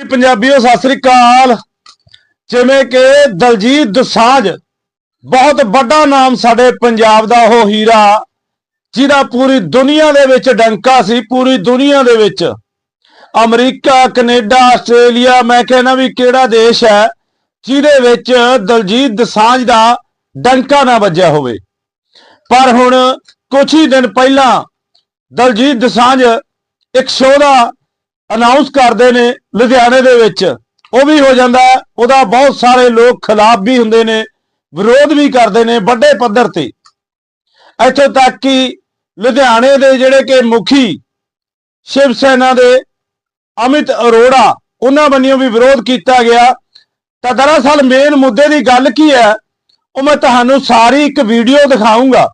ਜੀ ਪੰਜਾਬੀਓ, ਸਤਿ ਸ੍ਰੀ ਅਕਾਲ। ਜਿਵੇਂ ਕਿ ਦਲਜੀਤ ਦਸਾਂਝ, ਬਹੁਤ ਵੱਡਾ ਨਾਮ ਸਾਡੇ ਪੰਜਾਬ ਦਾ ਉਹ ਹੀਰਾ, ਜਿਹਦਾ ਪੂਰੀ ਦੁਨੀਆ ਦੇ ਵਿੱਚ ਡੰਕਾ ਸੀ, ਪੂਰੀ ਦੁਨੀਆ ਦੇ ਵਿੱਚ। ਅਮਰੀਕਾ, ਕੈਨੇਡਾ, ਆਸਟ੍ਰੇਲੀਆ, ਮੈਂ ਕਹਿੰਦਾ ਵੀ ਕਿਹੜਾ ਦੇਸ਼ ਹੈ ਜਿਹਦੇ ਵਿੱਚ ਦਲਜੀਤ ਦਸਾਂਝ ਦਾ ਡੰਕਾ ਨਾ ਵੱਜਿਆ ਹੋਵੇ। ਪਰ ਹੁਣ ਕੁਝ ਹੀ ਦਿਨ ਪਹਿਲਾਂ ਦਲਜੀਤ ਦਸਾਂਝ ਇੱਕ ਸ਼ੋਅ ਦਾ ਅਨਾਉਂਸ ਕਰਦੇ ਨੇ ਲੁਧਿਆਣੇ ਦੇ ਵਿੱਚ। ਉਹ ਵੀ ਹੋ ਜਾਂਦਾ ਉਹਦਾ ਬਹੁਤ ਸਾਰੇ ਲੋਕ ਖਿਲਾਫ ਵੀ ਹੁੰਦੇ ਨੇ, ਵਿਰੋਧ ਵੀ ਕਰਦੇ ਨੇ ਵੱਡੇ ਪੱਧਰ ਤੇ। ਇੱਥੋਂ ਤੱਕ ਕਿ ਲੁਧਿਆਣੇ ਦੇ ਜਿਹੜੇ ਕਿ ਮੁਖੀ ਸ਼ਿਵ ਸੈਨਾ ਦੇ ਅਮਿਤ ਅਰੋੜਾ, ਉਹਨਾਂ ਵੱਲੋਂ ਵੀ ਵਿਰੋਧ ਕੀਤਾ ਗਿਆ। ਤਾਂ ਦਰਅਸਲ ਮੇਨ ਮੁੱਦੇ ਦੀ ਗੱਲ ਕੀ ਹੈ? ਉਹ ਮੈਂ ਤੁਹਾਨੂੰ ਸਾਰੀ ਇੱਕ ਵੀਡੀਓ ਦਿਖਾਉਂਗਾ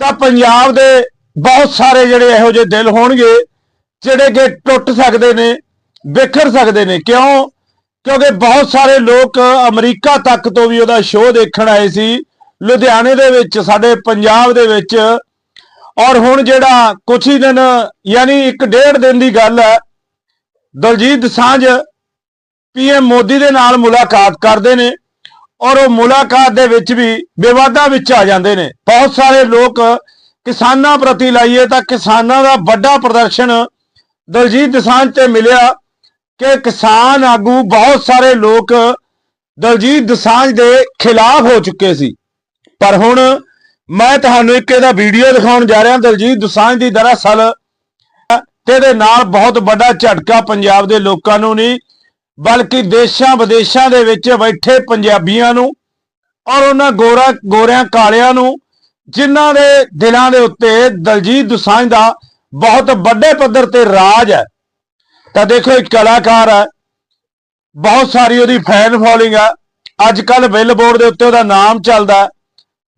ਤਾਂ ਪੰਜਾਬ ਦੇ ਬਹੁਤ ਸਾਰੇ ਜਿਹੜੇ ਇਹੋ ਜਿਹੇ ਦਿਲ ਹੋਣਗੇ ਜਿਹੜੇ ਕਿ ਟੁੱਟ ਸਕਦੇ ਨੇ, ਵਿਖਰ ਸਕਦੇ ਨੇ। ਕਿਉਂ? ਕਿਉਂਕਿ ਬਹੁਤ ਸਾਰੇ ਲੋਕ ਅਮਰੀਕਾ ਤੱਕ ਤੋਂ ਵੀ ਉਹਦਾ ਸ਼ੋਅ ਦੇਖਣ ਆਏ ਸੀ। ਲੁਧਿਆਣੇ ਦੇ ਵਿੱਚ, ਸਾਡੇ ਪੰਜਾਬ ਦੇ ਵਿੱਚ। ਔਰ ਹੁਣ ਜਿਹੜਾ ਕੁਛ ਹੀ ਦਿਨ, ਯਾਨੀ ਇੱਕ ਡੇਢ ਦਿਨ ਦੀ ਗੱਲ ਹੈ, ਦਲਜੀਤ ਦੋਸਾਂਝ ਪੀਐਮ ਮੋਦੀ ਦੇ ਨਾਲ ਮੁਲਾਕਾਤ ਕਰਦੇ ਨੇ। ਔਰ ਉਹ ਮੁਲਾਕਾਤ ਦੇ ਵਿੱਚ ਵੀ ਵਿਵਾਦਾਂ ਵਿੱਚ ਆ ਜਾਂਦੇ ਨੇ। ਬਹੁਤ ਸਾਰੇ ਲੋਕ ਕਿਸਾਨਾਂ ਪ੍ਰਤੀ ਲਾਈਏ ਤਾਂ ਕਿਸਾਨਾਂ ਦਾ ਵੱਡਾ ਪ੍ਰਦਰਸ਼ਨ ਦਲਜੀਤ ਦਸਾਂਝ ਤੇ ਮਿਲਿਆ ਕਿ ਕਿਸਾਨ ਆਗੂ ਬਹੁਤ ਸਾਰੇ ਲੋਕ ਦਲਜੀਤ ਦੋਸਾਂਝ ਦੇ ਖਿਲਾਫ ਹੋ ਚੁੱਕੇ ਸੀ। ਪਰ ਹੁਣ ਮੈਂ ਤੁਹਾਨੂੰ ਇੱਕ ਇਹਦਾ ਵੀਡੀਓ ਦਿਖਾਉਣ ਜਾ ਰਿਹਾ, ਦਲਜੀਤ ਦੋਸਾਂਝ ਦੀ ਦਰਅਸਲ ਤੇ ਇਹਦੇ ਨਾਲ ਬਹੁਤ ਵੱਡਾ ਝਟਕਾ ਪੰਜਾਬ ਦੇ ਲੋਕਾਂ ਨੂੰ ਨਹੀਂ, ਬਲਕਿ ਦੇਸ਼ਾਂ ਵਿਦੇਸ਼ਾਂ ਦੇ ਵਿੱਚ ਬੈਠੇ ਪੰਜਾਬੀਆਂ ਨੂੰ ਔਰ ਉਹਨਾਂ ਗੋਰਾ ਗੋਰਿਆਂ ਕਾਲਿਆਂ ਨੂੰ, ਜਿਨ੍ਹਾਂ ਦੇ ਦਿਲਾਂ ਦੇ ਉੱਤੇ ਦਲਜੀਤ ਦੁਸਾਂਝ ਦਾ ਬਹੁਤ ਵੱਡੇ ਪੱਧਰ ਤੇ ਰਾਜ ਹੈ। ਤਾਂ ਦੇਖੋ, ਇੱਕ ਕਲਾਕਾਰ ਹੈ। ਬਹੁਤ ਸਾਰੀ ਉਹਦੀ ਫੈਨ ਫੋਲੋਇੰਗ ਆ ਅੱਜ ਕੱਲ ਬਿਲਬੋਰਡ ਦੇ ਉੱਤੇ ਉਹਦਾ ਨਾਮ ਚੱਲਦਾ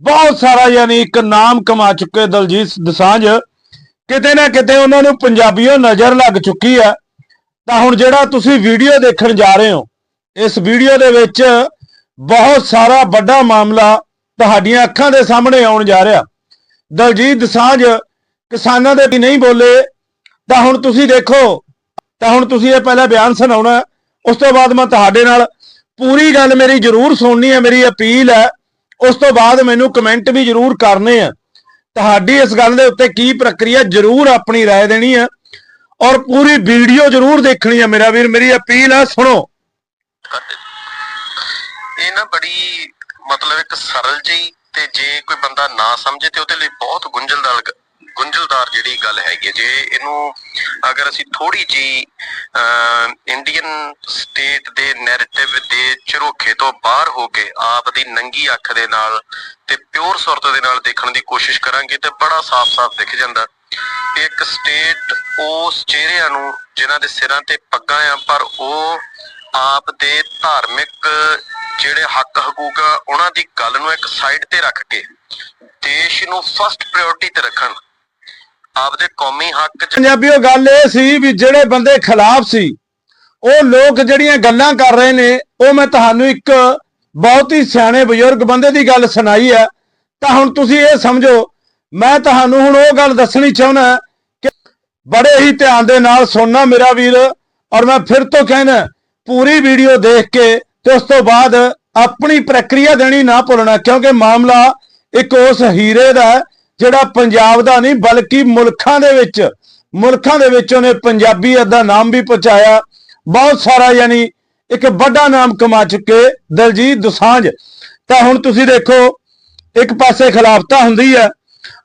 ਬਹੁਤ ਸਾਰਾ ਯਾਨੀ ਇੱਕ ਨਾਮ ਕਮਾ ਚੁੱਕੇ ਦਲਜੀਤ ਦਸਾਂਝ। ਕਿਤੇ ਨਾ ਕਿਤੇ ਉਹਨਾਂ ਨੂੰ ਪੰਜਾਬੀਓ ਨਜ਼ਰ ਲੱਗ ਚੁੱਕੀ ਹੈ। ਤਾਂ ਹੁਣ ਜਿਹੜਾ ਤੁਸੀਂ ਵੀਡੀਓ ਦੇਖਣ ਜਾ ਰਹੇ ਹੋ, ਇਸ ਵੀਡੀਓ ਦੇ ਵਿੱਚ ਬਹੁਤ ਸਾਰਾ ਵੱਡਾ ਮਾਮਲਾ ਤੁਹਾਡੀਆਂ ਅੱਖਾਂ ਦੇ ਸਾਹਮਣੇ ਆਉਣ ਜਾ ਰਿਹਾ। ਦਲਜੀਤ ਦਸਾਂਝ ਕਿਸਾਨਾਂ ਦੇ ਵੀ ਨਹੀਂ ਬੋਲੇ ਤਾਂ ਹੁਣ ਤੁਸੀਂ ਦੇਖੋ ਤਾਂ ਹੁਣ ਤੁਸੀਂ ਇਹ ਪਹਿਲਾ ਬਿਆਨ ਸੁਣਾਉਣਾ ਹੈ। ਉਸ ਤੋਂ ਬਾਅਦ ਮੈਂ ਤੁਹਾਡੇ ਨਾਲ ਪੂਰੀ ਗੱਲ ਮੇਰੀ ਜ਼ਰੂਰ ਸੁਣਨੀ ਹੈ ਮੇਰੀ ਅਪੀਲ ਹੈ ਉਸ ਤੋਂ ਬਾਅਦ ਮੈਨੂੰ ਕਮੈਂਟ ਵੀ ਜ਼ਰੂਰ ਕਰਨੇ ਆ ਤੁਹਾਡੀ ਇਸ ਗੱਲ ਦੇ ਉੱਤੇ ਕੀ ਪ੍ਰਕਿਰਿਆ ਜ਼ਰੂਰ ਆਪਣੀ رائے ਦੇਣੀ ਹੈ ਔਰ ਪੂਰੀ ਵੀਡੀਓ ਜ਼ਰੂਰ ਦੇਖਣੀ ਹੈ ਮੇਰਾ ਵੀਰ ਮੇਰੀ ਅਪੀਲ ਹੈ ਸੁਣੋ ਇਹ ਨਾ ਬੜੀ ਮਤਲਬ ਇੱਕ ਸਰਲ ਜਿਹੀ ਤੇ ਜੇ ਕੋਈ ਬੰਦਾ ਨਾ ਸਮਝੇ ਤੇ ਉਹਦੇ ਲਈ ਬਹੁਤ ਗੁੰਝਲਦਾਰ ਗੁੰਝਲਦਾਰ ਜਿਹੜੀ ਗੱਲ ਹੈਗੀ ਹੈ। ਜੇ ਇਹਨੂੰ ਅਗਰ ਅਸੀਂ ਥੋੜੀ ਜੀ ਇੰਡੀਅਨ ਸਟੇਟ ਦੇ ਨੈਰੇਟਿਵ ਦੇ ਝਰੋਖੇ ਤੋਂ ਬਾਹਰ ਹੋ ਕੇ ਆਪ ਦੀ ਨੰਗੀ ਅੱਖ ਦੇ ਨਾਲ ਤੇ ਪਿਓਰ ਸੁਰਤ ਦੇ ਨਾਲ ਦੇਖਣ ਦੀ ਕੋਸ਼ਿਸ਼ ਕਰਾਂਗੇ ਤੇ ਬੜਾ ਸਾਫ਼-ਸਾਫ਼ ਦਿਖ ਜਾਂਦਾ ਕਿ ਇੱਕ ਸਟੇਟ ਉਸ ਚਿਹਰਿਆਂ ਨੂੰ ਜਿਨ੍ਹਾਂ ਦੇ ਸਿਰਾਂ ਤੇ ਪੱਗਾਂ ਆ, ਪਰ ਉਹ ਆਪ ਦੇ ਧਾਰਮਿਕ ਜਿਹੜੇ ਹੱਕ ਹਕੂਕ ਆ, ਉਹਨਾਂ ਦੀ ਗੱਲ ਨੂੰ ਇੱਕ ਸਾਈਡ ਤੇ ਰੱਖ ਕੇ ਦੇਸ਼ ਨੂੰ ਫਸਟ ਪ੍ਰਾਇੋਰਟੀ ਤੇ ਰੱਖਣ। ਆਪਦੇ ਕੌਮੀ ਹੱਕ ਪੰਜਾਬੀਓ, ਗੱਲ ਇਹ ਸੀ ਵੀ ਜਿਹੜੇ ਬੰਦੇ ਖਿਲਾਫ ਸੀ, ਉਹ ਲੋਕ ਜਿਹੜੀਆਂ ਗੱਲਾਂ ਕਰ ਰਹੇ ਨੇ, ਉਹ ਮੈਂ ਤੁਹਾਨੂੰ ਇੱਕ ਬਹੁਤ ਹੀ ਸਿਆਣੇ ਬਜ਼ੁਰਗ ਬੰਦੇ ਦੀ ਗੱਲ ਸੁਣਾਈ ਹੈ। ਤਾਂ ਹੁਣ ਤੁਸੀਂ ਇਹ ਸਮਝੋ, ਮੈਂ ਤੁਹਾਨੂੰ ਹੁਣ ਉਹ ਗੱਲ ਦੱਸਣੀ ਚਾਹੁੰਦਾ ਕਿ ਬੜੇ ਹੀ ਧਿਆਨ ਦੇ ਨਾਲ ਸੁਣਨਾ ਮੇਰਾ ਵੀਰ, ਔਰ ਮੈਂ ਫਿਰ ਤੋਂ ਕਹਿਣਾ ਪੂਰੀ ਵੀਡੀਓ ਦੇਖ ਕੇ ਤੇ ਉਸ ਤੋਂ ਬਾਅਦ ਆਪਣੀ ਪ੍ਰਕਿਰਿਆ ਦੇਣੀ ਨਾ ਭੁੱਲਣਾ, ਕਿਉਂਕਿ ਮਾਮਲਾ ਇੱਕ ਉਸ ਹੀਰੇ ਦਾ ਜਿਹੜਾ ਪੰਜਾਬ ਦਾ ਨਹੀਂ, ਬਲਕਿ ਮੁਲਕਾਂ ਦੇ ਵਿੱਚ, ਮੁਲਕਾਂ ਦੇ ਵਿੱਚ ਉਹਨੇ ਪੰਜਾਬੀਅਤ ਦਾ ਨਾਮ ਵੀ ਪਹੁੰਚਾਇਆ। ਬਹੁਤ ਸਾਰਾ ਯਾਨੀ ਇੱਕ ਵੱਡਾ ਨਾਮ ਕਮਾ ਚੁੱਕੇ ਦਲਜੀਤ ਦੁਸਾਂਝ। ਤਾਂ ਹੁਣ ਤੁਸੀਂ ਦੇਖੋ, ਇੱਕ ਪਾਸੇ ਖਿਲਾਫਤਾ ਹੁੰਦੀ ਹੈ,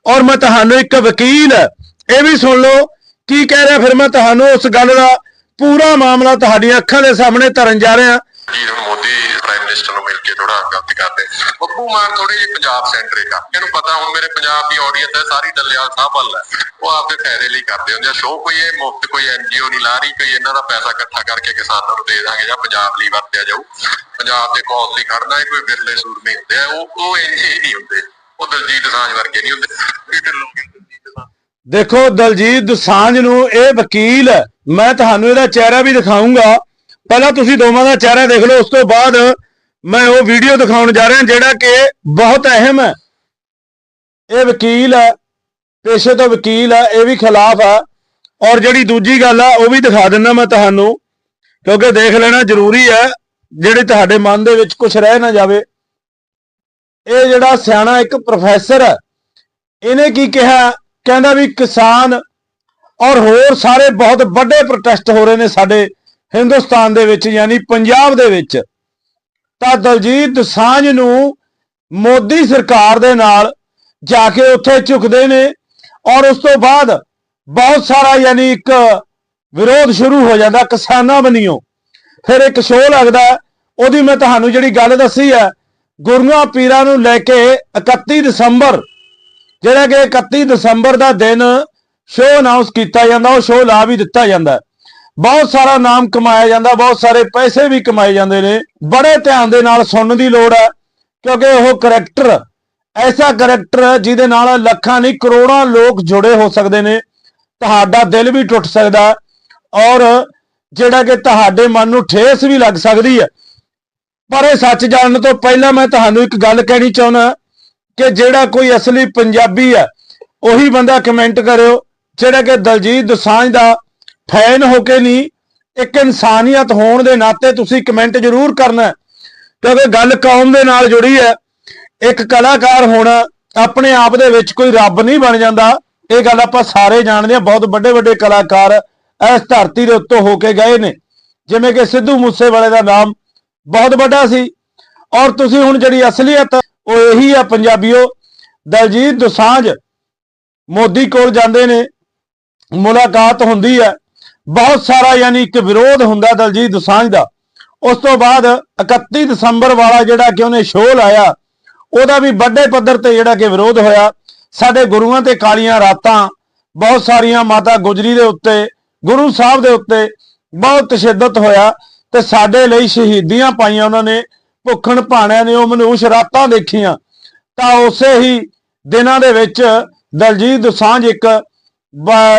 ਔਰ ਮੈਂ ਤੁਹਾਨੂੰ ਇੱਕ ਵਕੀਲ, ਇਹ ਵੀ ਸੁਣ ਲਓ, ਕੀ ਕਹਿ ਰਿਹਾ ਫਿਰ ਮੈਂ ਤੁਹਾਨੂੰ ਉਸ ਗੱਲ ਦਾ ਪੂਰਾ ਮਾਮਲਾ ਤੁਹਾਡੀਆਂ ਅੱਖਾਂ ਦੇ ਸਾਹਮਣੇ ਧਰਨ ਜਾ ਰਿਹਾ। ਜੀ, ਹੁਣ ਮੋਦੀ ਪ੍ਰਾਈਮ ਮਿਨਿਸਟਰ ਨੂੰ ਮਿਲ ਕੇ ਥੋੜਾ ਗਲਤ ਕਰਦੇ। ਬੱਬੂ ਮਾਨ ਥੋੜੀ ਜਿਹੀ ਪੰਜਾਬ ਸੈਂਟਰਿਕ ਆ। ਇਹਨੂੰ ਪਤਾ, ਹੁਣ ਮੇਰੇ ਪੰਜਾਬ ਦੀ ਆਡੀਅנס ਹੈ, ਸਾਰੀ ਡੱਲੇਵਾਲ ਸਾਹਿਬ ਵੱਲ ਹੈ। ਉਹ ਆਪਦੇ ਫਾਇਦੇ ਲਈ ਕਰਦੇ ਹੁੰਦੇ ਆ ਸ਼ੋਅ ਕੋਈ ਇਹ ਮੁਫਤ ਕੋਈ ਐਨਜੀਓ ਨਹੀਂ ਲਾ ਰਹੀ, ਕੋਈ ਇਹਨਾਂ ਦਾ ਪੈਸਾ ਇਕੱਠਾ ਕਰਕੇ ਕਿਸਾਨਾਂ ਨੂੰ ਦੇ ਦਾਂਗੇ, ਜਾਂ ਪੰਜਾਬ ਲਈ ਵਰਤਿਆ ਜਾਊ। ਪੰਜਾਬ ਦੇ ਕੌਸ ਲਈ ਖੜਨਾ ਇਹ ਕੋਈ ਵਿਰਲੇ ਸੂਰਮੇ ਹੁੰਦੇ ਆ। ਉਹ ਉਹ ਇੰਜ ਨਹੀਂ ਹੁੰਦੇ। ਉਹ ਦਲਜੀਤ ਦੋਸਾਂਝ ਵਰਗੇ ਨਹੀਂ ਹੁੰਦੇ। ਦੇਖੋ, ਦਲਜੀਤ ਦੋਸਾਂਝ ਨੂੰ ਇਹ ਵਕੀਲ ਹੈ। ਮੈਂ ਤੁਹਾਨੂੰ ਇਹਦਾ ਚਿਹਰਾ ਵੀ ਦਿਖਾਉਂਗਾ ਪਹਿਲਾਂ ਤੁਸੀਂ ਦੋਵਾਂ ਦਾ ਚਿਹਰਾ ਦੇਖ ਲਓ, ਉਸ ਤੋਂ ਬਾਅਦ ਮੈਂ ਉਹ ਵੀਡੀਓ ਦਿਖਾਉਣ ਜਾ ਰਿਹਾ ਜਿਹੜਾ ਕਿ ਬਹੁਤ ਅਹਿਮ ਹੈ। ਇਹ ਵਕੀਲ ਹੈ, ਪੇਸ਼ੇ ਤੋਂ ਵਕੀਲ ਹੈ, ਇਹ ਵੀ ਖਿਲਾਫ ਹੈ। ਔਰ ਜਿਹੜੀ ਦੂਜੀ ਗੱਲ ਆ, ਉਹ ਵੀ ਦਿਖਾ ਦਿੰਦਾ ਮੈਂ ਤੁਹਾਨੂੰ, ਕਿਉਂਕਿ ਦੇਖ ਲੈਣਾ ਜ਼ਰੂਰੀ ਹੈ, ਜਿਹੜੇ ਤੁਹਾਡੇ ਮਨ ਦੇ ਵਿੱਚ ਕੁਝ ਰਹਿ ਨਾ ਜਾਵੇ। ਇਹ ਜਿਹੜਾ ਸਿਆਣਾ ਇੱਕ ਪ੍ਰੋਫੈਸਰ ਹੈ, ਇਹਨੇ ਕੀ ਕਿਹਾ? ਕਹਿੰਦਾ ਵੀ ਕਿਸਾਨ ਔਰ ਹੋਰ ਸਾਰੇ ਬਹੁਤ ਵੱਡੇ ਪ੍ਰੋਟੈਸਟ ਹੋ ਰਹੇ ਨੇ ਸਾਡੇ ਹਿੰਦੁਸਤਾਨ ਦੇ ਵਿੱਚ, ਯਾਨੀ ਪੰਜਾਬ ਦੇ ਵਿੱਚ, ਤਾਂ ਦਲਜੀਤ ਦੋਸਾਂਝ ਨੂੰ ਮੋਦੀ ਸਰਕਾਰ ਦੇ ਨਾਲ ਜਾ ਕੇ ਉੱਥੇ ਝੁਕਦੇ ਨੇ ਔਰ ਉਸ ਤੋਂ ਬਾਅਦ ਬਹੁਤ ਸਾਰਾ, ਯਾਨੀ ਇੱਕ ਵਿਰੋਧ ਸ਼ੁਰੂ ਹੋ ਜਾਂਦਾ, ਕਿਸਾਨਾਂ ਬਣੀਓ ਫਿਰ ਇੱਕ ਸ਼ੋਅ ਲੱਗਦਾ, ਉਹਦੀ ਮੈਂ ਤੁਹਾਨੂੰ ਜਿਹੜੀ ਗੱਲ ਦੱਸੀ ਹੈ, ਗੁਰੂਆਂ ਪੀਰਾਂ ਨੂੰ ਲੈ ਕੇ 31 ਦਸੰਬਰ, ਜਿਹੜਾ ਕਿ 31 ਦਸੰਬਰ ਦਾ ਦਿਨ ਸ਼ੋਅ ਅਨਾਉਂਸ ਕੀਤਾ ਜਾਂਦਾ, ਉਹ ਸ਼ੋਅ ਲਾ ਵੀ ਦਿੱਤਾ ਜਾਂਦਾ। ਬਹੁਤ ਸਾਰਾ ਨਾਮ ਕਮਾਇਆ ਜਾਂਦਾ, ਬਹੁਤ ਸਾਰੇ ਪੈਸੇ ਵੀ ਕਮਾਏ ਜਾਂਦੇ ਨੇ। ਬੜੇ ਧਿਆਨ ਦੇ ਨਾਲ ਸੁਣਨ ਦੀ ਲੋੜ ਹੈ, ਕਿਉਂਕਿ ਉਹ ਕਰੈਕਟਰ ਐਸਾ ਕਰੈਕਟਰ ਜਿਹਦੇ ਨਾਲ ਲੱਖਾਂ ਨਹੀਂ, ਕਰੋੜਾਂ ਲੋਕ ਜੁੜੇ ਹੋ ਸਕਦੇ ਨੇ। ਤੁਹਾਡਾ ਦਿਲ ਵੀ ਟੁੱਟ ਸਕਦਾ ਔਰ ਜਿਹੜਾ ਕਿ ਤੁਹਾਡੇ ਮਨ ਨੂੰ ਠੇਸ ਵੀ ਲੱਗ ਸਕਦੀ ਹੈ। ਪਰ ਇਹ ਸੱਚ ਜਾਣਨ ਤੋਂ ਪਹਿਲਾਂ ਮੈਂ ਤੁਹਾਨੂੰ ਇੱਕ ਗੱਲ ਕਹਿਣੀ ਚਾਹੁੰਦਾ ਕਿ ਜਿਹੜਾ ਕੋਈ ਅਸਲੀ ਪੰਜਾਬੀ ਹੈ, ਉਹੀ ਬੰਦਾ ਕਮੈਂਟ ਕਰਿਓ, ਜਿਹੜਾ ਕਿ ਦਲਜੀਤ ਦੋਸਾਂਝ ਦਾ ਫੈਨ ਹੋ ਕੇ ਨਹੀਂ, ਇੱਕ ਇਨਸਾਨੀਅਤ ਹੋਣ ਦੇ ਨਾਤੇ ਤੁਸੀਂ ਕਮੈਂਟ ਜ਼ਰੂਰ ਕਰਨਾ ਕਿਉਂਕਿ ਗੱਲ ਕੌਮ ਦੇ ਨਾਲ ਜੁੜੀ ਹੈ। ਇੱਕ ਕਲਾਕਾਰ ਹੋਣਾ ਆਪਣੇ ਆਪ ਦੇ ਵਿੱਚ ਕੋਈ ਰੱਬ ਨਹੀਂ ਬਣ ਜਾਂਦਾ। ਇਹ ਗੱਲ ਆਪਾਂ ਸਾਰੇ ਜਾਣਦੇ ਹਾਂ। ਬਹੁਤ ਵੱਡੇ ਵੱਡੇ ਕਲਾਕਾਰ ਇਸ ਧਰਤੀ ਦੇ ਉੱਤੋਂ ਹੋ ਕੇ ਗਏ ਨੇ। ਜਿਵੇਂ ਕਿ ਸਿੱਧੂ ਮੂਸੇਵਾਲੇ ਦਾ ਨਾਮ ਬਹੁਤ ਵੱਡਾ ਸੀ। ਔਰ ਤੁਸੀਂ ਹੁਣ ਜਿਹੜੀ ਅਸਲੀਅਤ, ਉਹ ਇਹੀ ਆ ਪੰਜਾਬੀਓ। ਦਲਜੀਤ ਦੁਸਾਂਝ ਮੋਦੀ ਕੋਲ ਜਾਂਦੇ ਨੇ। ਮੁਲਾਕਾਤ ਹੁੰਦੀ ਹੈ। ਬਹੁਤ ਸਾਰਾ ਯਾਨੀ ਇੱਕ ਵਿਰੋਧ ਹੁੰਦਾ ਦਲਜੀਤ ਦੋਸਾਂਝ ਦਾ। ਉਸ ਤੋਂ ਬਾਅਦ 31 ਦਸੰਬਰ ਵਾਲਾ ਜਿਹੜਾ ਕਿ ਉਹਨੇ ਸ਼ੋਅ ਲਾਇਆ, ਉਹਦਾ ਵੀ ਵੱਡੇ ਪੱਧਰ ਤੇ ਜਿਹੜਾ ਕਿ ਵਿਰੋਧ ਹੋਇਆ। ਸਾਡੇ ਗੁਰੂਆਂ ਤੇ ਕਾਲੀਆਂ ਰਾਤਾਂ, ਬਹੁਤ ਸਾਰੀਆਂ ਮਾਤਾ ਗੁਜਰੀ ਦੇ ਉੱਤੇ, ਗੁਰੂ ਸਾਹਿਬ ਦੇ ਉੱਤੇ ਬਹੁਤ ਤਸ਼ੱਦਦ ਹੋਇਆ ਤੇ ਸਾਡੇ ਲਈ ਸ਼ਹੀਦੀਆਂ ਪਾਈਆਂ ਉਹਨਾਂ ਨੇ, ਭੁੱਖਣ ਭਾਣਿਆਂ ਨੇ ਉਹ ਮਨੂਸ਼ ਰਾਤਾਂ ਦੇਖੀਆਂ। ਤਾਂ ਉਸੇ ਹੀ ਦਿਨਾਂ ਦੇ ਵਿੱਚ ਦਲਜੀਤ ਦੋਸਾਂਝ ਇੱਕ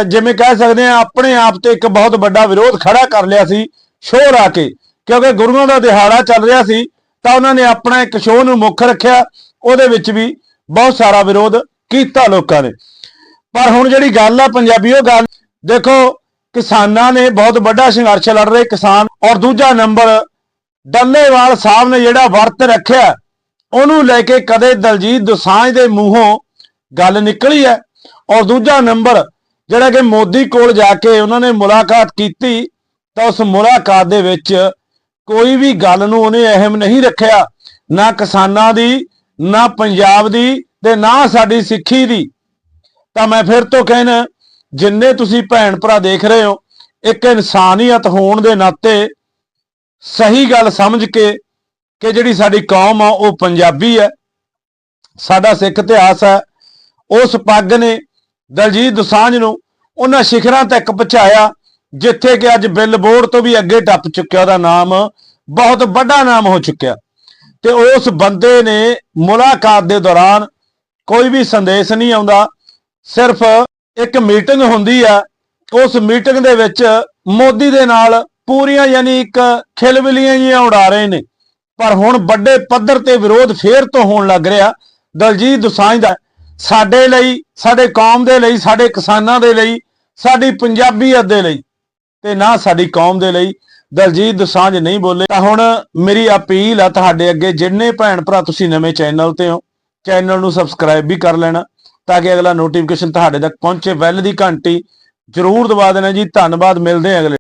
ਜਿਵੇਂ ਕਹਿ ਸਕਦੇ ਆ ਆਪਣੇ ਆਪ ਤੇ ਇੱਕ ਬਹੁਤ ਵੱਡਾ ਵਿਰੋਧ ਖੜਾ ਕਰ ਲਿਆ ਸੀ ਸ਼ੋਅ ਲਾ ਕੇ। ਕਿਉਂਕਿ ਗੁਰੂਆਂ ਦਾ ਦਿਹਾੜਾ ਚੱਲ ਰਿਹਾ ਸੀ, ਤਾਂ ਉਹਨਾਂ ਨੇ ਆਪਣਾ ਇੱਕ ਸ਼ੋਅ ਨੂੰ ਮੁੱਖ ਰੱਖਿਆ, ਉਹਦੇ ਵਿੱਚ ਵੀ ਬਹੁਤ ਸਾਰਾ ਵਿਰੋਧ ਕੀਤਾ ਲੋਕਾਂ ਨੇ। ਪਰ ਹੁਣ ਜਿਹੜੀ ਗੱਲ ਆ, ਪੰਜਾਬੀਓ ਗੱਲ, ਦੇਖੋ, ਕਿਸਾਨਾਂ ਨੇ ਬਹੁਤ ਵੱਡਾ ਸੰਘਰਸ਼ ਲੜ ਰਹੇ ਕਿਸਾਨ, ਔਰ ਦੂਜਾ ਨੰਬਰ, ਡੱਲੇਵਾਲ ਸਾਹਿਬ ਨੇ ਜਿਹੜਾ ਵਰਤ ਰੱਖਿਆ, ਉਹਨੂੰ ਲੈ ਕੇ ਕਦੇ ਦਲਜੀਤ ਦੋਸਾਂਝ ਦੇ ਮੂੰਹੋਂ ਗੱਲ ਨਿਕਲੀ ਹੈ। ਔਰ ਦੂਜਾ ਨੰਬਰ ਜਿਹੜਾ ਕਿ ਮੋਦੀ ਕੋਲ ਜਾ ਕੇ ਉਹਨਾਂ ਨੇ ਮੁਲਾਕਾਤ ਕੀਤੀ, ਤਾਂ ਉਸ ਮੁਲਾਕਾਤ ਦੇ ਵਿੱਚ ਕੋਈ ਵੀ ਗੱਲ ਨੂੰ ਉਹਨੇ ਅਹਿਮ ਨਹੀਂ ਰੱਖਿਆ, ਨਾ ਕਿਸਾਨਾਂ ਦੀ, ਨਾ ਪੰਜਾਬ ਦੀ ਤੇ ਨਾ ਸਾਡੀ ਸਿੱਖੀ ਦੀ। ਤਾਂ ਮੈਂ ਫਿਰ ਤੋਂ ਕਹਿਣਾ, ਜਿੰਨੇ ਤੁਸੀਂ ਭੈਣ ਭਰਾ ਦੇਖ ਰਹੇ ਹੋ, ਇੱਕ ਇਨਸਾਨੀਅਤ ਹੋਣ ਦੇ ਨਾਤੇ ਸਹੀ ਗੱਲ ਸਮਝ ਕੇ ਕਿ ਜਿਹੜੀ ਸਾਡੀ ਕੌਮ ਆ, ਉਹ ਪੰਜਾਬੀ ਹੈ, ਸਾਡਾ ਸਿੱਖ ਇਤਿਹਾਸ ਹੈ, ਉਸ ਪੱਗ ਨੇ ਦਲਜੀਤ ਦੁਸਾਂਝ ਨੂੰ ਉਹਨਾਂ ਸਿਖਰਾਂ ਤੱਕ ਪਹੁੰਚਾਇਆ, ਜਿੱਥੇ ਕਿ ਅੱਜ ਬਿਲਬੋਰਡ ਤੋਂ ਵੀ ਅੱਗੇ ਟੱਪ ਚੁੱਕਿਆ ਉਹਦਾ ਨਾਮ, ਬਹੁਤ ਵੱਡਾ ਨਾਮ ਹੋ ਚੁੱਕਿਆ। ਤੇ ਉਸ ਬੰਦੇ ਨੇ ਮੁਲਾਕਾਤ ਦੇ ਦੌਰਾਨ ਕੋਈ ਵੀ ਸੰਦੇਸ਼ ਨਹੀਂ ਆਉਂਦਾ, ਸਿਰਫ ਇੱਕ ਮੀਟਿੰਗ ਹੁੰਦੀ ਆ, ਉਸ ਮੀਟਿੰਗ ਦੇ ਵਿੱਚ ਮੋਦੀ ਦੇ ਨਾਲ ਪੂਰੀਆਂ ਯਾਨੀ ਇੱਕ ਖਿਲਬਿਲੀਆਂ ਜਿਹੀਆਂ ਉਡਾ ਰਹੇ ਨੇ। ਪਰ ਹੁਣ ਵੱਡੇ ਪੱਧਰ ਤੇ ਵਿਰੋਧ ਫੇਰ ਤੋਂ ਹੋਣ ਲੱਗ ਰਿਹਾ। ਦਲਜੀਤ ਦੁਸਾਂਝ ਦਾ ਸਾਡੇ ਲਈ, ਸਾਡੇ ਕੌਮ ਦੇ ਲਈ, ਸਾਡੇ ਕਿਸਾਨਾਂ ਦੇ ਲਈ, ਸਾਡੀ ਪੰਜਾਬੀਅਤ ਦੇ ਲਈ ਤੇ ਨਾ ਸਾਡੀ ਕੌਮ ਦੇ ਲਈ। ਦਲਜੀਤ ਦੋਸਾਂਝ ਨਹੀਂ ਬੋਲੇ। ਤਾਂ ਹੁਣ ਮੇਰੀ ਅਪੀਲ ਆ ਤੁਹਾਡੇ ਅੱਗੇ, ਜਿੰਨੇ ਭੈਣ ਭਰਾ ਤੁਸੀਂ ਨਵੇਂ ਚੈਨਲ ਤੇ ਹੋ, ਚੈਨਲ ਨੂੰ ਸਬਸਕ੍ਰਾਈਬ ਵੀ ਕਰ ਲੈਣਾ ਤਾਂ ਕਿ ਅਗਲਾ ਨੋਟੀਫਿਕੇਸ਼ਨ ਤੁਹਾਡੇ ਤੱਕ ਪਹੁੰਚੇ। ਬੈਲ ਦੀ ਘੰਟੀ ਜ਼ਰੂਰ ਦਬਾ ਦੇਣਾ ਜੀ। ਧੰਨਵਾਦ, ਮਿਲਦੇ ਅਗਲੇ